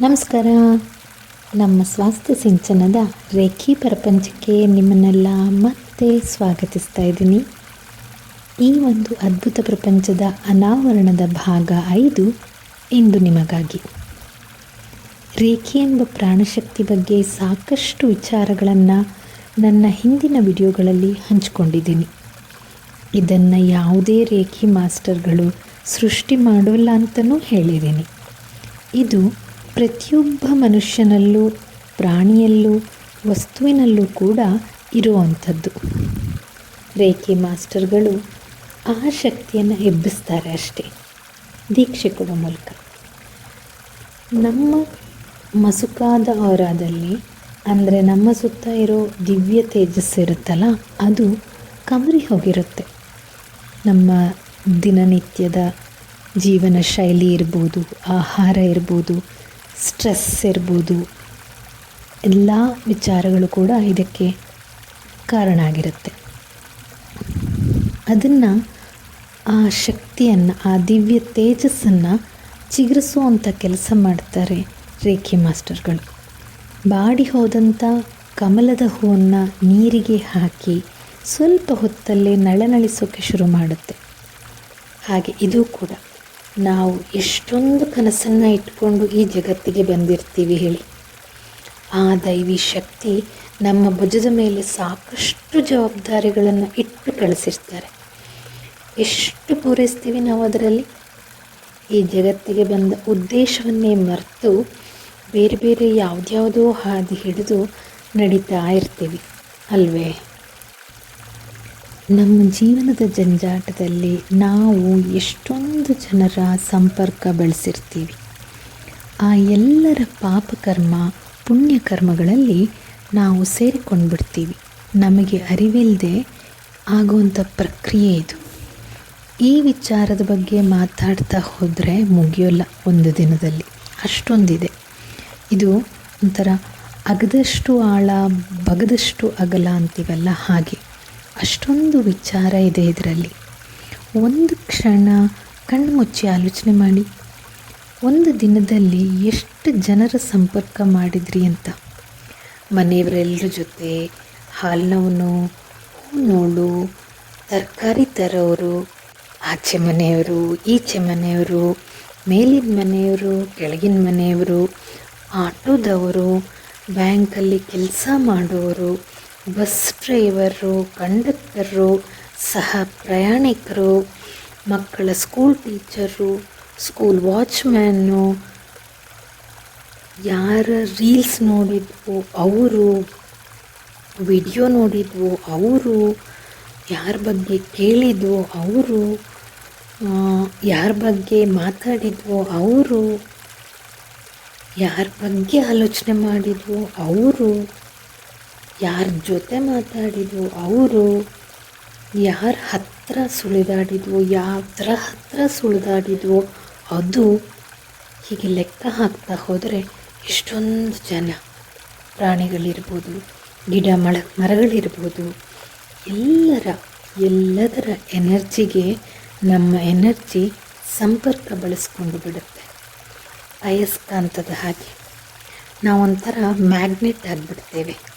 ನಮಸ್ಕಾರ. ನಮ್ಮ ಸ್ವಾಸ್ಥ್ಯ ಸಿಂಚನದ ರೇಖಿ ಪ್ರಪಂಚಕ್ಕೆ ನಿಮ್ಮನ್ನೆಲ್ಲ ಮತ್ತೆ ಸ್ವಾಗತಿಸ್ತಾ ಇದ್ದೀನಿ. ಈ ಒಂದು ಅದ್ಭುತ ಪ್ರಪಂಚದ ಅನಾವರಣದ ಭಾಗ ಐದು ಇಂದು ನಿಮಗಾಗಿ. ರೇಖೆ ಎಂಬ ಪ್ರಾಣಶಕ್ತಿ ಬಗ್ಗೆ ಸಾಕಷ್ಟು ವಿಚಾರಗಳನ್ನು ನನ್ನ ಹಿಂದಿನ ವಿಡಿಯೋಗಳಲ್ಲಿ ಹಂಚಿಕೊಂಡಿದ್ದೀನಿ. ಇದನ್ನು ಯಾವುದೇ ರೇಖಿ ಮಾಸ್ಟರ್ಗಳು ಸೃಷ್ಟಿ ಮಾಡೋಲ್ಲ ಅಂತಲೂ ಹೇಳಿದ್ದೀನಿ. ಇದು ಪ್ರತಿಯೊಬ್ಬ ಮನುಷ್ಯನಲ್ಲೂ, ಪ್ರಾಣಿಯಲ್ಲೂ, ವಸ್ತುವಿನಲ್ಲೂ ಕೂಡ ಇರುವಂಥದ್ದು. ರೇಖೆ ಮಾಸ್ಟರ್ಗಳು ಆ ಶಕ್ತಿಯನ್ನು ಎಬ್ಬಿಸ್ತಾರೆ ಅಷ್ಟೇ. ದೀಕ್ಷೆ ಕೊಡೋ ಮೂಲಕ. ನಮ್ಮ ಮಸುಕಾದ ಔರಾದಲ್ಲಿ ಅಂದರೆ ನಮ್ಮ ಸುತ್ತ ಇರೋ ದಿವ್ಯ ತೇಜಸ್ಸು ಇರುತ್ತಲ್ಲ, ಅದು ಕಮರಿ ಹೋಗಿರುತ್ತೆ. ನಮ್ಮ ದಿನನಿತ್ಯದ ಜೀವನ ಶೈಲಿ ಇರ್ಬೋದು, ಆಹಾರ ಇರ್ಬೋದು ಸ್ಟ್ರೆಸ್ ಇರ್ಬೋದು. ಎಲ್ಲ ವಿಚಾರಗಳು ಕೂಡ ಇದಕ್ಕೆ ಕಾರಣ ಆಗಿರುತ್ತೆ. ಅದನ್ನು ಆ ಶಕ್ತಿಯನ್ನು, ಆ ದಿವ್ಯ ತೇಜಸ್ಸನ್ನು ಚಿಗುರಿಸುವಂಥ ಕೆಲಸ ಮಾಡ್ತಾರೆ ರೇಖೆ ಮಾಸ್ಟರ್ಗಳು. ಬಾಡಿ ಹೋದಂಥ ಕಮಲದ ಹೂವನ್ನು ನೀರಿಗೆ ಹಾಕಿ ಸ್ವಲ್ಪ ಹೊತ್ತಲ್ಲೇ ನಳನಳಿಸೋಕ್ಕೆ ಶುರು ಮಾಡುತ್ತೆ. ಹಾಗೆ ಇದು ಕೂಡ. ನಾವು ಎಷ್ಟೊಂದು ಕನಸನ್ನು ಇಟ್ಕೊಂಡು ಈ ಜಗತ್ತಿಗೆ ಬಂದಿರ್ತೀವಿ ಹೇಳಿ. ಆ ದೈವಿ ಶಕ್ತಿ ನಮ್ಮ ಭುಜದ ಮೇಲೆ ಸಾಕಷ್ಟು ಜವಾಬ್ದಾರಿಗಳನ್ನು ಇಟ್ಟು ಕಳಿಸಿರ್ತಾರೆ. ಎಷ್ಟು ಪೂರೈಸ್ತೀವಿ ನಾವು ಅದರಲ್ಲಿ? ಈ ಜಗತ್ತಿಗೆ ಬಂದ ಉದ್ದೇಶವನ್ನೇ ಮರೆತು ಬೇರೆ ಬೇರೆ ಯಾವುದ್ಯಾವುದೋ ಹಾದಿ ಹಿಡಿದು ನಡೀತಾ ಇರ್ತೀವಿ. ಅಲ್ವೇ? ನಮ್ಮ ಜೀವನದ ಜಂಜಾಟದಲ್ಲಿ ನಾವು ಎಷ್ಟೊಂದು ಜನರ ಸಂಪರ್ಕ ಬೆಳೆಸಿರ್ತೀವಿ. ಆ ಎಲ್ಲರ ಪಾಪಕರ್ಮ ಪುಣ್ಯಕರ್ಮಗಳಲ್ಲಿ ನಾವು ಸೇರಿಕೊಂಡು ಬಿಡ್ತೀವಿ ನಮಗೆ ಅರಿವಿಲ್ಲದೆ ಆಗುವಂಥ ಪ್ರಕ್ರಿಯೆ ಇದು. ಈ ವಿಚಾರದ ಬಗ್ಗೆ ಮಾತಾಡ್ತಾ ಹೋದರೆ ಮುಗಿಯೋಲ್ಲ ಒಂದು ದಿನದಲ್ಲಿ. ಅಷ್ಟೊಂದಿದೆ. ಇದು ಒಂಥರ ಅಗದಷ್ಟು ಆಳ, ಬಗದಷ್ಟು ಅಗಲ ಅಂತೀವಲ್ಲ ಹಾಗೆ. ಅಷ್ಟೊಂದು ವಿಚಾರ ಇದೆ ಇದರಲ್ಲಿ. ಒಂದು ಕ್ಷಣ ಕಣ್ಣು ಮುಚ್ಚಿ ಆಲೋಚನೆ ಮಾಡಿ, ಒಂದು ದಿನದಲ್ಲಿ ಎಷ್ಟು ಜನರ ಸಂಪರ್ಕ ಮಾಡಿದ್ರಿ ಅಂತ. ಮನೆಯವರೆಲ್ಲರ ಜೊತೆ ಹಾಲಿನವನು ಹೂನೋಳು ತರಕಾರಿ ತರೋರು, ಆಚೆ ಮನೆಯವರು, ಈಚೆ ಮನೆಯವರು, ಮೇಲಿನ ಮನೆಯವರು, ಕೆಳಗಿನ ಮನೆಯವರು, ಆಟೋದವರು, ಬ್ಯಾಂಕಲ್ಲಿ ಕೆಲಸ ಮಾಡೋರು ಬಸ್ ಡ್ರೈವರು ಕಂಡಕ್ಟರು, ಸಹ ಪ್ರಯಾಣಿಕರು, ಮಕ್ಕಳ ಸ್ಕೂಲ್ ಟೀಚರು, ಸ್ಕೂಲ್ ವಾಚ್ಮ್ಯಾನು, ಯಾರ ರೀಲ್ಸ್ ನೋಡಿದ್ವು ಅವರು, ವಿಡಿಯೋ ನೋಡಿದ್ವು ಅವರು, ಯಾರ ಬಗ್ಗೆ ಕೇಳಿದ್ವು ಅವರು ಯಾರ ಬಗ್ಗೆ ಮಾತಾಡಿದ್ವು ಅವರು, ಯಾರ ಬಗ್ಗೆ ಆಲೋಚನೆ ಮಾಡಿದ್ವು ಅವರು ಯಾರ ಜೊತೆ ಮಾತಾಡಿದ್ವು, ಅವರು ಯಾರ ಹತ್ತಿರ ಸುಳಿದಾಡಿದ್ವು, ಯಾವ್ದ್ರ ಹತ್ತಿರ ಸುಳಿದಾಡಿದ್ವು, ಅದು ಹೀಗೆ ಲೆಕ್ಕ ಹಾಕ್ತಾ ಹೋದರೆ ಎಷ್ಟೊಂದು ಜನ ಪ್ರಾಣಿಗಳಿರ್ಬೋದು, ಗಿಡ ಮಳ, ಮರಗಳಿರ್ಬೋದು, ಎಲ್ಲರ, ಎಲ್ಲದರ ಎನರ್ಜಿಗೆ ನಮ್ಮ ಎನರ್ಜಿ ಸಂಪರ್ಕ ಬಳಸ್ಕೊಂಡು ಬಿಡುತ್ತೆ. ಅಯಸ್ಕಾಂತದ ಹಾಗೆ. ನಾವೊಂಥರ ಮ್ಯಾಗ್ನೆಟ್ ಆಗಿಬಿಡ್ತೇವೆ.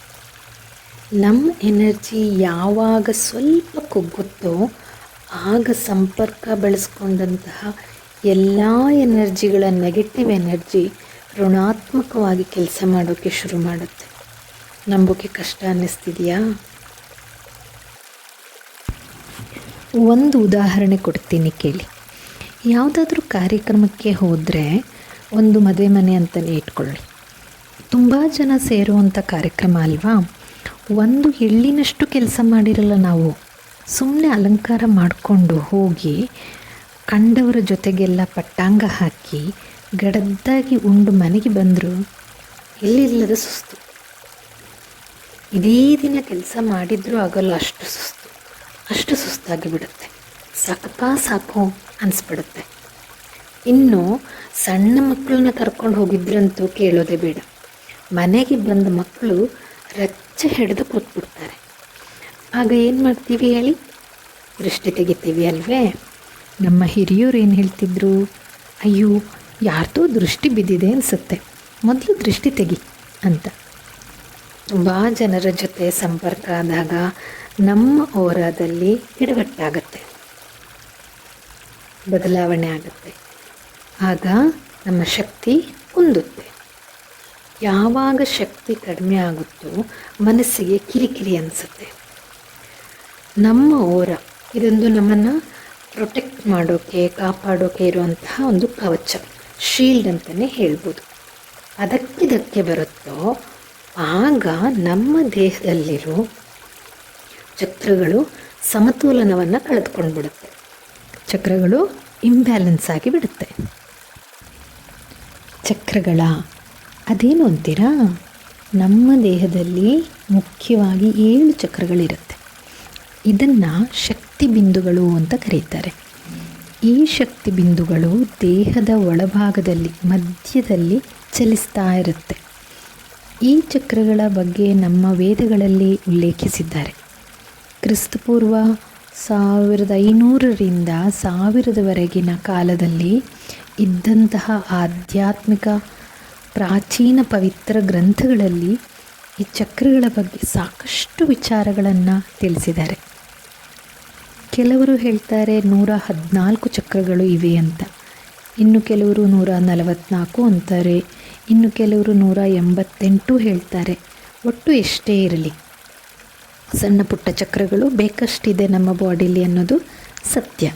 ನಮ್ಮ ಎನರ್ಜಿ ಯಾವಾಗ ಸ್ವಲ್ಪ ಕುಗ್ಗುತ್ತೋ ಆಗ ಸಂಪರ್ಕ ಬೆಳೆಸ್ಕೊಂಡಂತಹ ಎಲ್ಲ ಎನರ್ಜಿಗಳ ನೆಗೆಟಿವ್ ಎನರ್ಜಿ ಋಣಾತ್ಮಕವಾಗಿ ಕೆಲಸ ಮಾಡೋಕ್ಕೆ ಶುರು ಮಾಡುತ್ತೆ. ನಂಬೋಕೆ ಕಷ್ಟ ಅನ್ನಿಸ್ತಿದೆಯಾ? ಒಂದು ಉದಾಹರಣೆ ಕೊಡ್ತೀನಿ ಕೇಳಿ. ಯಾವುದಾದ್ರೂ ಕಾರ್ಯಕ್ರಮಕ್ಕೆ ಹೋದರೆ ಒಂದು ಮದುವೆ ಮನೆ ಅಂತಲೇ ಇಟ್ಕೊಳ್ಳಿ. ತುಂಬ ಜನ ಸೇರುವಂಥ ಕಾರ್ಯಕ್ರಮ ಅಲ್ವಾ? ಒಂದು ಎಳ್ಳಿನಷ್ಟು ಕೆಲಸ ಮಾಡಿರಲ್ಲ ನಾವು ಸುಮ್ಮನೆ ಅಲಂಕಾರ ಮಾಡಿಕೊಂಡು ಹೋಗಿ ಕಂಡವರ ಜೊತೆಗೆಲ್ಲ ಪಟ್ಟಾಂಗ ಹಾಕಿ ಗಡದ್ದಾಗಿ ಉಂಡು ಮನೆಗೆ ಬಂದರು. ಎಲ್ಲಿಲ್ಲದ ಸುಸ್ತು. ಇದೇ ದಿನ ಕೆಲಸ ಮಾಡಿದರೂ ಆಗಲ್ಲ ಅಷ್ಟು ಸುಸ್ತು. ಅಷ್ಟು ಸುಸ್ತಾಗಿ ಬಿಡುತ್ತೆ. ಸಾಕಪ್ಪ ಸಾಕು ಅನಿಸ್ಬಿಡುತ್ತೆ. ಇನ್ನು ಸಣ್ಣ ಮಕ್ಕಳನ್ನ ಕರ್ಕೊಂಡು ಹೋಗಿದ್ರಂತೂ ಕೇಳೋದೇ ಬೇಡ. ಮನೆಗೆ ಬಂದ ಮಕ್ಕಳು ರಚ್ಚ ಹಿಡಿದು ಕೂತ್ಬಿಡ್ತಾರೆ. ಆಗ ಏನು ಮಾಡ್ತೀವಿ ಹೇಳಿ? ದೃಷ್ಟಿ ತೆಗಿತೀವಿ ಅಲ್ವೇ? ನಮ್ಮ ಹಿರಿಯರು ಏನು ಹೇಳ್ತಿದ್ರು? ಅಯ್ಯೋ, ಯಾರ್ದೋ ದೃಷ್ಟಿ ಬಿದ್ದಿದೆ ಅನಿಸುತ್ತೆ. ಮೊದಲು ದೃಷ್ಟಿ ತೆಗಿ ಅಂತ. ತುಂಬ ಜನರ ಜೊತೆ ಸಂಪರ್ಕ ಆದಾಗ ನಮ್ಮ ಓರಾದಲ್ಲಿ ಹಿಡಗಟ್ಟಾಗತ್ತೆ ಬದಲಾವಣೆ ಆಗುತ್ತೆ. ಆಗ ನಮ್ಮ ಶಕ್ತಿ ಕುಂದುತ್ತೆ. ಯಾವಾಗ ಶಕ್ತಿ ಕಡಿಮೆ ಆಗುತ್ತೋ ಮನಸ್ಸಿಗೆ ಕಿರಿಕಿರಿ ಅನಿಸುತ್ತೆ. ನಮ್ಮ ಓರ ಇದೊಂದು ನಮ್ಮನ್ನು ಪ್ರೊಟೆಕ್ಟ್ ಮಾಡೋಕೆ, ಕಾಪಾಡೋಕೆ ಇರುವಂತಹ ಒಂದು ಕವಚ ಶೀಲ್ಡ್ ಅಂತಲೇ ಹೇಳ್ಬೋದು. ಅದಕ್ಕಿದಕ್ಕೆ ಬರುತ್ತೋ ಆಗ ನಮ್ಮ ದೇಹದಲ್ಲಿರೋ ಚಕ್ರಗಳು ಸಮತೋಲನವನ್ನು ಕಳೆದುಕೊಂಡು ಬಿಡುತ್ತೆ ಚಕ್ರಗಳು ಇಂಬ್ಯಾಲೆನ್ಸ್ ಆಗಿ ಬಿಡುತ್ತೆ. ಚಕ್ರಗಳ ಅದೇನು ಅಂತೀರಾ? ನಮ್ಮ ದೇಹದಲ್ಲಿ ಮುಖ್ಯವಾಗಿ ಏಳು ಚಕ್ರಗಳಿರುತ್ತೆ. ಇದನ್ನು ಶಕ್ತಿ ಬಿಂದುಗಳು ಅಂತ ಕರೀತಾರೆ. ಈ ಶಕ್ತಿ ಬಿಂದುಗಳು ದೇಹದ ಒಳಭಾಗದಲ್ಲಿ, ಮಧ್ಯದಲ್ಲಿ ಚಲಿಸ್ತಾ ಇರುತ್ತೆ. ಈ ಚಕ್ರಗಳ ಬಗ್ಗೆ ನಮ್ಮ ವೇದಗಳಲ್ಲಿ ಉಲ್ಲೇಖಿಸಿದ್ದಾರೆ. ಕ್ರಿಸ್ತಪೂರ್ವ ಸಾವಿರದ ಐನೂರರಿಂದ ಸಾವಿರದವರೆಗಿನ ಕಾಲದಲ್ಲಿ ಇದ್ದಂತಹ ಆಧ್ಯಾತ್ಮಿಕ ಪ್ರಾಚೀನ ಪವಿತ್ರ ಗ್ರಂಥಗಳಲ್ಲಿ ಈ ಚಕ್ರಗಳ ಬಗ್ಗೆ ಸಾಕಷ್ಟು ವಿಚಾರಗಳನ್ನು ತಿಳಿಸಿದ್ದಾರೆ. ಕೆಲವರು ಹೇಳ್ತಾರೆ ನೂರ ಹದಿನಾಲ್ಕು ಚಕ್ರಗಳು ಇವೆ ಅಂತ. ಇನ್ನು ಕೆಲವರು ನೂರ ನಲವತ್ತ್ನಾಲ್ಕು ಅಂತಾರೆ. ಇನ್ನು ಕೆಲವರು ನೂರ ಎಂಬತ್ತೆಂಟು ಹೇಳ್ತಾರೆ. ಒಟ್ಟು ಎಷ್ಟೇ ಇರಲಿ. ಸಣ್ಣ ಪುಟ್ಟ ಚಕ್ರಗಳು ಬೇಕಷ್ಟಿದೆ ನಮ್ಮ ಬಾಡಿಲಿ ಅನ್ನೋದು ಸತ್ಯ.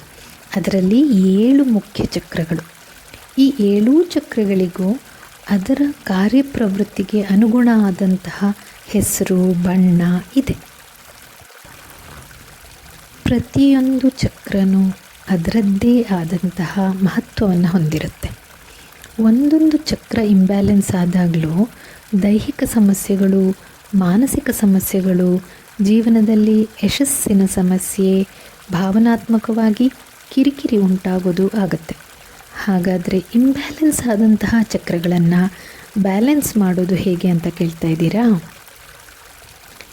ಅದರಲ್ಲಿ ಏಳು ಮುಖ್ಯ ಚಕ್ರಗಳು. ಈ ಏಳೂ ಚಕ್ರಗಳಿಗೂ ಅದರ ಕಾರ್ಯಪ್ರವೃತ್ತಿಗೆ ಅನುಗುಣ ಆದಂತಹ ಹೆಸರು, ಬಣ್ಣ ಇದೆ. ಪ್ರತಿಯೊಂದು ಚಕ್ರನೂ ಅದರದ್ದೇ ಆದಂತಹ ಮಹತ್ವವನ್ನು ಹೊಂದಿರುತ್ತೆ. ಒಂದೊಂದು ಚಕ್ರ ಇಂಬ್ಯಾಲೆನ್ಸ್ ಆದಾಗಲೂ ದೈಹಿಕ ಸಮಸ್ಯೆಗಳು, ಮಾನಸಿಕ ಸಮಸ್ಯೆಗಳು, ಜೀವನದಲ್ಲಿ ಯಶಸ್ಸಿನ ಸಮಸ್ಯೆ, ಭಾವನಾತ್ಮಕವಾಗಿ ಕಿರಿಕಿರಿ ಉಂಟಾಗೋದು ಆಗುತ್ತೆ. ಹಾಗಾದರೆ ಇಂಬ್ಯಾಲೆನ್ಸ್ ಆದಂತಹ ಚಕ್ರಗಳನ್ನು ಬ್ಯಾಲೆನ್ಸ್ ಮಾಡೋದು ಹೇಗೆ ಅಂತ ಕೇಳ್ತಾ ಇದ್ದೀರಾ?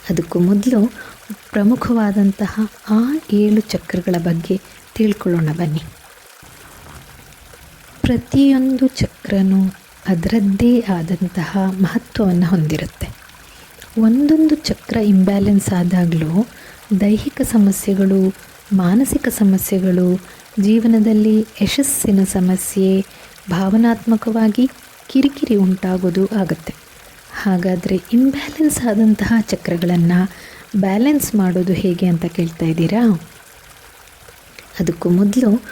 ಅದಕ್ಕೂ ಮೊದಲು ಪ್ರಮುಖವಾದಂತಹ ಆ ಏಳು ಚಕ್ರಗಳ ಬಗ್ಗೆ ತಿಳ್ಕೊಳ್ಳೋಣ ಬನ್ನಿ. ಪ್ರತಿಯೊಂದು ಚಕ್ರನೂ ಅದರದ್ದೇ ಆದಂತಹ ಮಹತ್ವವನ್ನು ಹೊಂದಿರುತ್ತೆ. ಒಂದೊಂದು ಚಕ್ರ ಇಂಬ್ಯಾಲೆನ್ಸ್ ಆದಾಗಲೂ ದೈಹಿಕ ಸಮಸ್ಯೆಗಳು, ಮಾನಸಿಕ ಸಮಸ್ಯೆಗಳು ಜೀವನದಲ್ಲಿ ಯಶಸ್ಸಿನ ಸಮಸ್ಯೆ ಭಾವನಾತ್ಮಕವಾಗಿ ಕಿರಿಕಿರಿ ಉಂಟಾಗೋದು ಆಗುತ್ತೆ. ಹಾಗಾದರೆ ಇಂಬ್ಯಾಲೆನ್ಸ್ ಆದಂತಹ ಚಕ್ರಗಳನ್ನು ಬ್ಯಾಲೆನ್ಸ್ ಮಾಡೋದು ಹೇಗೆ ಅಂತ ಕೇಳ್ತಾ ಇದ್ದೀರಾ? ಅದಕ್ಕೂ ಮೊದಲು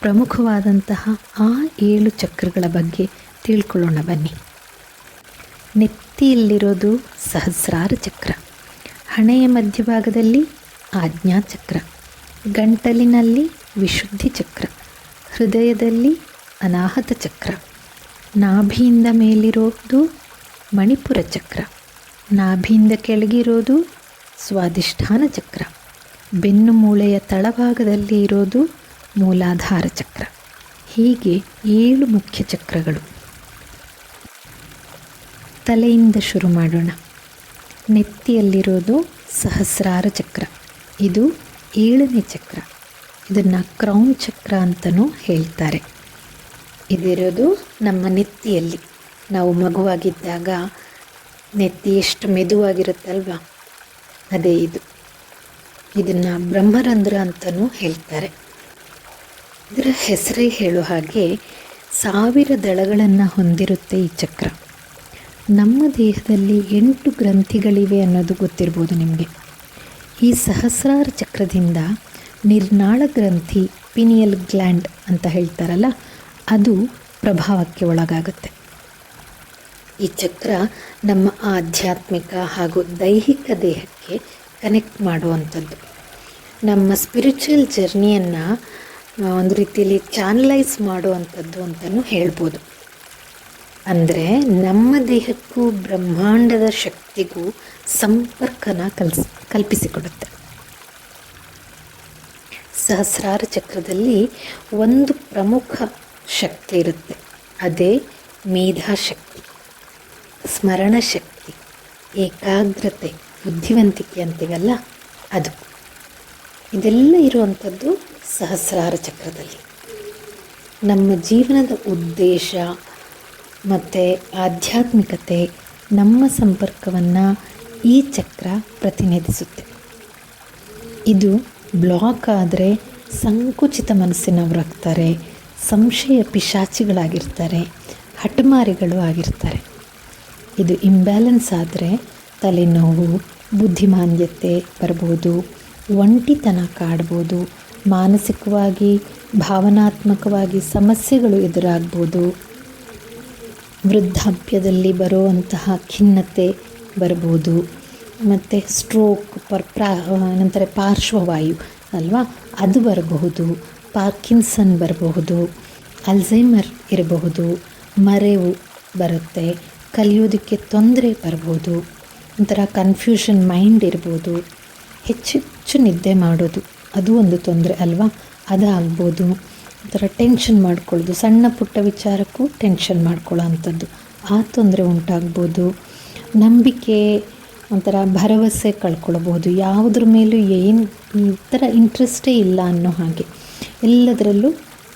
ಪ್ರಮುಖವಾದಂತಹ ಆ ಏಳು ಚಕ್ರಗಳ ಬಗ್ಗೆ ತಿಳ್ಕೊಳ್ಳೋಣ ಬನ್ನಿ. ನೆತ್ತಿಯಲ್ಲಿರೋದು ಸಹಸ್ರಾರ ಚಕ್ರ. ಹಣೆಯ ಮಧ್ಯಭಾಗದಲ್ಲಿ ಆಜ್ಞಾ ಚಕ್ರ ಗಂಟಲಿನಲ್ಲಿ ವಿಶುದ್ಧಿ ಚಕ್ರ, ಹೃದಯದಲ್ಲಿ ಅನಾಹತ ಚಕ್ರ, ನಾಭಿಯಿಂದ ಮೇಲಿರೋದು ಮಣಿಪುರ ಚಕ್ರ, ನಾಭಿಯಿಂದ ಕೆಳಗಿರೋದು ಸ್ವಾದಿಷ್ಠಾನ ಚಕ್ರ, ಬೆನ್ನು ಮೂಳೆಯ ತಳಭಾಗದಲ್ಲಿ ಇರೋದು ಮೂಲಾಧಾರ ಚಕ್ರ. ಹೀಗೆ ಏಳು ಮುಖ್ಯ ಚಕ್ರಗಳು. ತಲೆಯಿಂದ ಶುರು ಮಾಡೋಣ. ನೆತ್ತಿಯಲ್ಲಿರೋದು ಸಹಸ್ರಾರ ಚಕ್ರ. ಇದು ಏಳನೇ ಚಕ್ರ. ಇದನ್ನು ಕ್ರೌನ್ ಚಕ್ರ ಅಂತಲೂ ಹೇಳ್ತಾರೆ. ಇದಿರೋದು ನಮ್ಮ ನೆತ್ತಿಯಲ್ಲಿ. ನಾವು ಮಗುವಾಗಿದ್ದಾಗ ನೆತ್ತಿ ಎಷ್ಟು ಮೆದುವಾಗಿರುತ್ತಲ್ವ? ಅದೇ ಇದು. ಇದನ್ನು ಬ್ರಹ್ಮರಂಧ್ರ ಅಂತಲೂ ಹೇಳ್ತಾರೆ. ಇದರ ಹೆಸರೇ ಹೇಳೋ ಹಾಗೆ ಸಾವಿರ ದಳಗಳನ್ನು ಹೊಂದಿರುತ್ತೆ ಈ ಚಕ್ರ. ನಮ್ಮ ದೇಹದಲ್ಲಿ ಎಂಟು ಗ್ರಂಥಿಗಳಿವೆ ಅನ್ನೋದು ಗೊತ್ತಿರ್ಬೋದು ನಿಮಗೆ. ಈ ಸಹಸ್ರಾರ ಚಕ್ರದಿಂದ ನಿರ್ನಾಳ ಗ್ರಂಥಿ ಪಿನಿಯಲ್ ಗ್ಲ್ಯಾಂಡ್ ಅಂತ ಹೇಳ್ತಾರಲ್ಲ, ಅದು ಪ್ರಭಾವಕ್ಕೆ ಒಳಗಾಗುತ್ತೆ. ಈ ಚಕ್ರ ನಮ್ಮ ಆಧ್ಯಾತ್ಮಿಕ ಹಾಗೂ ದೈಹಿಕ ದೇಹಕ್ಕೆ ಕನೆಕ್ಟ್ ಮಾಡುವಂಥದ್ದು. ನಮ್ಮ ಸ್ಪಿರಿಚುವಲ್ ಜರ್ನಿಯನ್ನು ಒಂದು ರೀತಿಯಲ್ಲಿ ಚಾನಲೈಸ್ ಮಾಡುವಂಥದ್ದು ಅಂತಲೂ ಹೇಳ್ಬೋದು. ಅಂದರೆ ನಮ್ಮ ದೇಹಕ್ಕೂ ಬ್ರಹ್ಮಾಂಡದ ಶಕ್ತಿಗೂ ಸಂಪರ್ಕನ ಕಲ್ಸ್, ಕಲ್ಪಿಸಿಕೊಡುತ್ತೆ. ಸಹಸ್ರಾರ ಚಕ್ರದಲ್ಲಿ ಒಂದು ಪ್ರಮುಖ ಶಕ್ತಿ ಇರುತ್ತೆ. ಅದೇ ಮೇಧಾಶಕ್ತಿ ಸ್ಮರಣ ಶಕ್ತಿ ಏಕಾಗ್ರತೆ, ಬುದ್ಧಿವಂತಿಕೆ ಅಂತೀವಲ್ಲ ಅದು. ಇದೆಲ್ಲ ಇರುವಂಥದ್ದು ಸಹಸ್ರಾರ ಚಕ್ರದಲ್ಲಿ. ನಮ್ಮ ಜೀವನದ ಉದ್ದೇಶ ಮತ್ತು ಆಧ್ಯಾತ್ಮಿಕತೆ ನಮ್ಮ ಸಂಪರ್ಕವನ್ನು ಈ ಚಕ್ರ ಪ್ರತಿನಿಧಿಸುತ್ತೆ. ಇದು ಬ್ಲಾಕ್ ಆದರೆ ಸಂಕುಚಿತ ಮನಸ್ಸಿನವರಾಗ್ತಾರೆ ಸಂಶಯ ಪಿಶಾಚಿಗಳಾಗಿರ್ತಾರೆ, ಹಠಮಾರಿಗಳು ಆಗಿರ್ತಾರೆ. ಇದು ಇಂಬ್ಯಾಲೆನ್ಸ್ ಆದರೆ ತಲೆನೋವು, ಬುದ್ಧಿಮಾಂದ್ಯತೆ ಬರ್ಬೋದು, ಒಂಟಿತನ ಕಾಡ್ಬೋದು, ಮಾನಸಿಕವಾಗಿ, ಭಾವನಾತ್ಮಕವಾಗಿ ಸಮಸ್ಯೆಗಳು ಎದುರಾಗ್ಬೋದು. ವೃದ್ಧಾಪ್ಯದಲ್ಲಿ ಬರುವಂತಹ ಖಿನ್ನತೆ ಬರ್ಬೋದು. ಮತ್ತು ಸ್ಟ್ರೋಕ್ ಪರ್ ಪ್ರಾ ನಂತರ ಪಾರ್ಶ್ವವಾಯು ಅಲ್ವಾ? ಅದು ಬರಬಹುದು. ಪಾರ್ಕಿನ್ಸನ್ ಬರಬಹುದು. ಅಲ್ಝೈಮರ್ ಇರಬಹುದು. ಮರೆವು ಬರುತ್ತೆ. ಕಲಿಯೋದಕ್ಕೆ ತೊಂದರೆ ಬರ್ಬೋದು ಒಂಥರ ಕನ್ಫ್ಯೂಷನ್ ಮೈಂಡ್ ಇರ್ಬೋದು. ಹೆಚ್ಚೆಚ್ಚು ನಿದ್ದೆ ಮಾಡೋದು, ಅದು ಒಂದು ತೊಂದರೆ ಅಲ್ವಾ? ಅದಾಗ್ಬೋದು. ಒಂಥರ ಟೆನ್ಷನ್ ಮಾಡ್ಕೊಳ್ಳೋದು. ಸಣ್ಣ ಪುಟ್ಟ ವಿಚಾರಕ್ಕೂ ಟೆನ್ಷನ್ ಮಾಡ್ಕೊಳ್ಳೋ ಅಂಥದ್ದು. ಆ ತೊಂದರೆ ಉಂಟಾಗ್ಬೋದು. ನಂಬಿಕೆ ಒಂಥರ ಭರವಸೆ ಕಳ್ಕೊಳ್ಬೋದು. ಯಾವುದ್ರ ಮೇಲೂ ಏನು ಈ ಥರ ಇಂಟ್ರೆಸ್ಟೇ ಇಲ್ಲ ಅನ್ನೋ ಹಾಗೆ. ಎಲ್ಲದರಲ್ಲೂ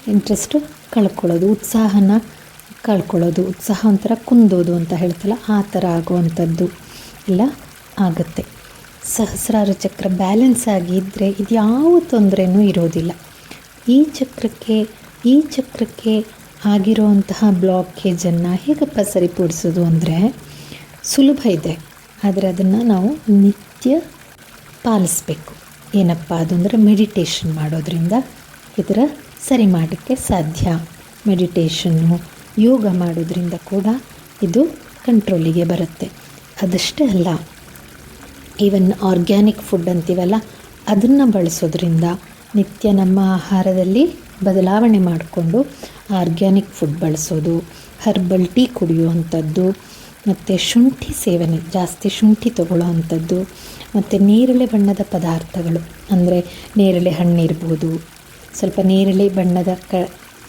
ಇಂಟ್ರೆಸ್ಟು ಕಳ್ಕೊಳ್ಳೋದು, ಉತ್ಸಾಹನ ಕಳ್ಕೊಳ್ಳೋದು, ಉತ್ಸಾಹ ಒಂಥರ ಕುಂದೋದು ಅಂತ ಹೇಳ್ತಲ್ಲ, ಆ ಥರ ಆಗುವಂಥದ್ದು ಎಲ್ಲ ಆಗುತ್ತೆ. ಸಹಸ್ರಾರ ಚಕ್ರ ಬ್ಯಾಲೆನ್ಸ್ ಆಗಿದ್ದರೆ ಇದು ಯಾವ ತೊಂದರೆನೂ ಇರೋದಿಲ್ಲ. ಈ ಚಕ್ರಕ್ಕೆ ಈ ಚಕ್ರಕ್ಕೆ ಆಗಿರುವಂತಹ ಬ್ಲಾಕೇಜನ್ನು ಹೇಗಪ್ಪ ಸರಿಪಡಿಸೋದು ಅಂದರೆ ಸುಲಭ ಇದೆ. ಆದರೆ ಅದನ್ನು ನಾವು ನಿತ್ಯ ಪಾಲಿಸ್ಬೇಕು. ಏನಪ್ಪ ಅದು ಅಂದರೆ ಮೆಡಿಟೇಷನ್ ಮಾಡೋದ್ರಿಂದ ಇದರ ಸರಿ ಮಾಡೋಕ್ಕೆ ಸಾಧ್ಯ. ಮೆಡಿಟೇಷನ್ನು ಯೋಗ ಮಾಡೋದ್ರಿಂದ ಕೂಡ ಇದು ಕಂಟ್ರೋಲಿಗೆ ಬರುತ್ತೆ. ಅದಷ್ಟೇ ಅಲ್ಲ ಈವನ್ ಆರ್ಗ್ಯಾನಿಕ್ ಫುಡ್ ಅಂತೀವಲ್ಲ, ಅದನ್ನು ಬಳಸೋದ್ರಿಂದ ನಿತ್ಯ ನಮ್ಮ ಆಹಾರದಲ್ಲಿ ಬದಲಾವಣೆ ಮಾಡಿಕೊಂಡು ಆರ್ಗ್ಯಾನಿಕ್ ಫುಡ್ ಬಳಸೋದು ಹರ್ಬಲ್ ಟೀ ಕುಡಿಯುವಂಥದ್ದು ಮತ್ತು ಶುಂಠಿ ಸೇವನೆ, ಜಾಸ್ತಿ ಶುಂಠಿ ತಗೊಳ್ಳೋವಂಥದ್ದು, ಮತ್ತು ನೇರಳೆ ಬಣ್ಣದ ಪದಾರ್ಥಗಳು, ಅಂದರೆ ನೇರಳೆ ಹಣ್ಣಿರ್ಬೋದು ಸ್ವಲ್ಪ ನೇರಳೆ ಬಣ್ಣದ ಕ,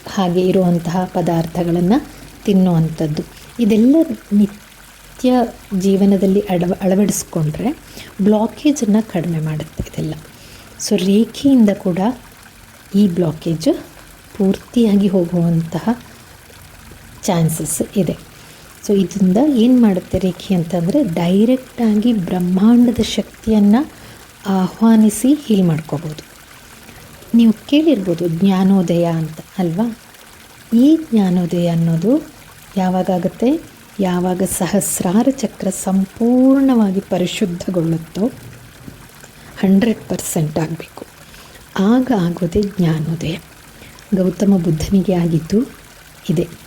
ಹಾಗೆ ಇರುವಂತಹ ಪದಾರ್ಥಗಳನ್ನು ತಿನ್ನುವಂಥದ್ದು. ಇದೆಲ್ಲ ನಿತ್ಯ ಜೀವನದಲ್ಲಿ ಅಳವ, ಅಳವಡಿಸ್ಕೊಂಡ್ರೆ ಬ್ಲಾಕೇಜನ್ನು ಕಡಿಮೆ ಮಾಡುತ್ತೆ ಇದೆಲ್ಲ. ಸೊ ರೇಖೆಯಿಂದ ಕೂಡ ಈ ಬ್ಲಾಕೇಜು ಪೂರ್ತಿಯಾಗಿ ಹೋಗುವಂತಹ ಚಾನ್ಸಸ್ ಇದೆ. ಸೊ ಇದರಿಂದ ಏನು ಮಾಡುತ್ತೆ ರೇಖೆ ಅಂತಂದರೆ ಡೈರೆಕ್ಟಾಗಿ ಬ್ರಹ್ಮಾಂಡದ ಶಕ್ತಿಯನ್ನು ಆಹ್ವಾನಿಸಿ ಹೀಲ್ ಮಾಡ್ಕೋಬೋದು. ನೀವು ಕೇಳಿರ್ಬೋದು ಜ್ಞಾನೋದಯ ಅಂತ, ಅಲ್ವಾ? ಈ ಜ್ಞಾನೋದಯ ಅನ್ನೋದು ಯಾವಾಗಾಗುತ್ತೆ ಯಾವಾಗ ಸಹಸ್ರಾರ ಚಕ್ರ ಸಂಪೂರ್ಣವಾಗಿ ಪರಿಶುದ್ಧಗೊಳ್ಳುತ್ತೋ ಹಂಡ್ರೆಡ್ ಪರ್ಸೆಂಟ್ ಆಗಬೇಕು. ಆಗ ಆಗೋದೇ ಜ್ಞಾನೋದಯ. ಗೌತಮ ಬುದ್ಧನಿಗೆ ಆಗಿದ್ದು ಇದೆ.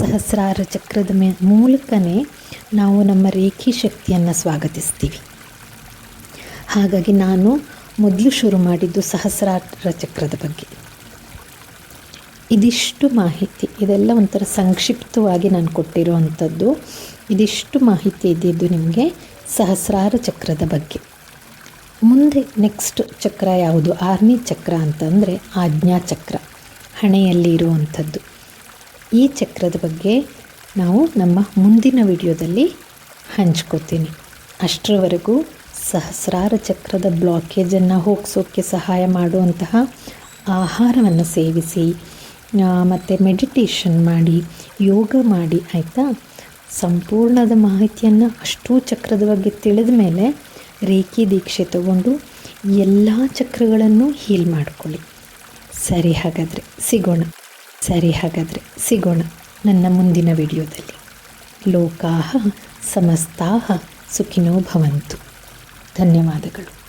ಸಹಸ್ರಾರ ಚಕ್ರದ ಮೇ, ಮೂಲಕನೇ ನಾವು ನಮ್ಮ ರೇಖಿ ಶಕ್ತಿಯನ್ನು ಸ್ವಾಗತಿಸ್ತೀವಿ. ಹಾಗಾಗಿ ನಾನು ಮೊದಲು ಶುರು ಮಾಡಿದ್ದು ಸಹಸ್ರಾರ ಚಕ್ರದ ಬಗ್ಗೆ. ಇದಿಷ್ಟು ಮಾಹಿತಿ, ಇದೆಲ್ಲ ಒಂಥರ ಸಂಕ್ಷಿಪ್ತವಾಗಿ ನಾನು ಕೊಟ್ಟಿರುವಂಥದ್ದು. ಇದಿಷ್ಟು ಮಾಹಿತಿ ಇದ್ದಿದ್ದು ನಿಮಗೆ ಸಹಸ್ರಾರ ಚಕ್ರದ ಬಗ್ಗೆ. ಮುಂದೆ ನೆಕ್ಸ್ಟ್ ಚಕ್ರ ಯಾವುದು? ಆರ್ನಿ ಚಕ್ರ ಅಂತಂದರೆ ಆಜ್ಞಾ ಚಕ್ರ, ಹಣೆಯಲ್ಲಿ ಇರುವಂಥದ್ದು. ಈ ಚಕ್ರದ ಬಗ್ಗೆ ನಾವು ನಮ್ಮ ಮುಂದಿನ ವಿಡಿಯೋದಲ್ಲಿ ಹಂಚ್ಕೋತೀನಿ. ಅಷ್ಟರವರೆಗೂ ಸಹಸ್ರಾರ ಚಕ್ರದ ಬ್ಲಾಕೇಜನ್ನು ಹೋಗಿಸೋಕ್ಕೆ ಸಹಾಯ ಮಾಡುವಂತಹ ಆಹಾರವನ್ನು ಸೇವಿಸಿ ಮತ್ತು ಮೆಡಿಟೇಷನ್ ಮಾಡಿ, ಯೋಗ ಮಾಡಿ, ಆಯಿತಾ? ಸಂಪೂರ್ಣದ ಮಾಹಿತಿಯನ್ನು ಅಷ್ಟೂ ಚಕ್ರದ ಬಗ್ಗೆ ತಿಳಿದ ಮೇಲೆ ರೇಖಿ ದೀಕ್ಷೆ ತಗೊಂಡು ಎಲ್ಲ ಚಕ್ರಗಳನ್ನು ಹೀಲ್ ಮಾಡಿಕೊಳ್ಳಿ. ಸರಿ ಹಾಗಾದರೆ, ಸಿಗೋಣ. ಸರಿ ಹಾಗಾದರೆ ಸಿಗೋಣ ನನ್ನ ಮುಂದಿನ ವಿಡಿಯೋದಲ್ಲಿ. ಲೋಕಾಹ ಸಮಸ್ತಾಹ ಸುಖಿನೋ ಭವಂತು. ಧನ್ಯವಾದಗಳು.